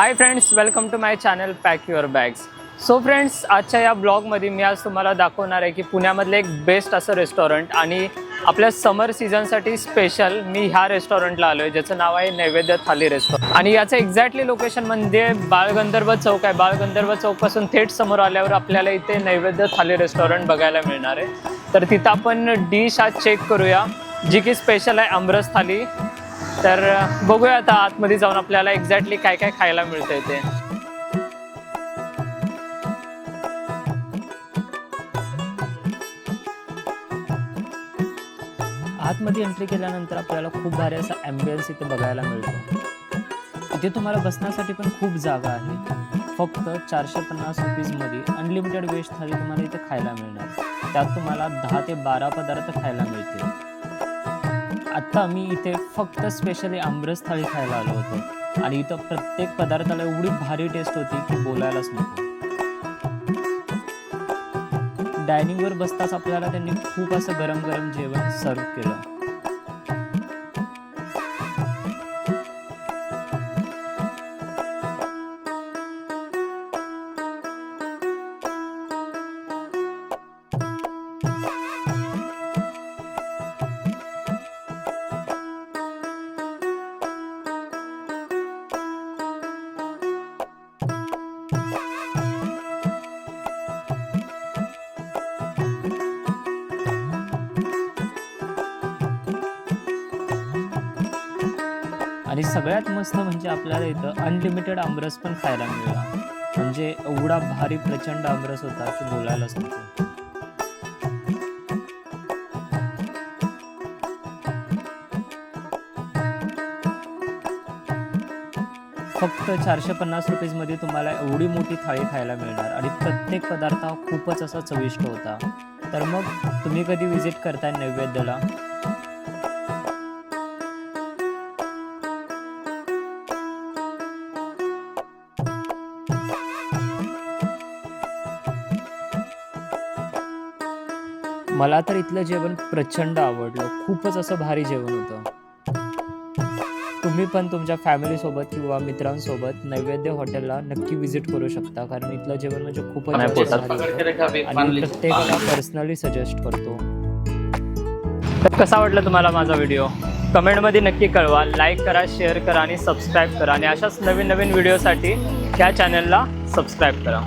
Hi friends welcome to my channel pack your bags so friends आजच्या या ब्लॉगमध्ये मी आज तुम्हाला दाखवणार आहे की पुण्यामधलं एक बेस्ट असं रेस्टॉरंट आणि आपल्या समर सीझनसाठी स्पेशल मी ह्या रेस्टॉरंटला आलो आहे ज्याचं नाव आहे नैवेद्य थाली रेस्टॉरंट आणि याचं एक्झॅक्टली लोकेशन म्हणजे बाळगंधर्व चौक आहे. बाळगंधर्व चौकपासून थेट समोर आल्यावर आपल्याला इथे नैवेद्य थाली रेस्टॉरंट बघायला मिळणार आहे. तर तिथं आपण डिश आज चेक करूया जी की स्पेशल आहे आमरस थाली. तर बघूया आता आतमध्ये जाऊन आपल्याला एक्झॅक्टली काय काय खायला मिळतंय ते. आतमध्ये एंट्री केल्यानंतर आपल्याला खूप भारी असा ॲम्बियन्स इथे बघायला मिळतो. इथे तुम्हाला बसण्यासाठी पण खूप जागा आहे. फक्त चारशे पन्नास रुपीजमध्ये अनलिमिटेड वेज थाली तुम्हाला इथे खायला मिळणार. त्यात तुम्हाला दहा ते बारा पदार्थ खायला मिळतील. आत्ता मी इथे फक्त स्पेशली आमरस थाळी खायला आलो होतो. आणि इथं प्रत्येक पदार्थाला एवढी भारी टेस्ट होती की बोलायलाच नको. डायनिंगवर बसताच आपल्याला त्यांनी खूप असं गरम गरम जेवण सर्व केलं. आणि सगळ्यात मस्त म्हणजे आपल्याला इथं अनलिमिटेड आमरस पण खायला मिळाला. म्हणजे एवढा भारी प्रचंड आमरस होता की बोलायलाच नको फक्त चारशे पन्नास रुपीजमध्ये तुम्हाला एवढी मोठी थाळी खायला मिळणार. आणि प्रत्येक पदार्थ हा खूपच असा चविष्ट होता. तर मग तुम्ही कधी विजिट करताय नैवेद्यला? मला तर इथलं जेवण प्रचंड आवडलं. खूपच असं भारी जेवण होतं. तुम्ही पण तुमच्या फॅमिलीसोबत किंवा मित्रांसोबत नैवेद्य हॉटेलला नक्की विजिट करू शकता. कारण इथलं जेवण म्हणजे खूपच. आणि प्रत्येकाला पर्सनली सजेस्ट करतो. तर कसा वाटला तुम्हाला माझा व्हिडिओ कमेंटमध्ये नक्की कळवा. लाईक करा शेअर करा आणि सबस्क्राईब करा. आणि अशाच नवीन नवीन व्हिडिओसाठी त्या चॅनलला सबस्क्राईब करा.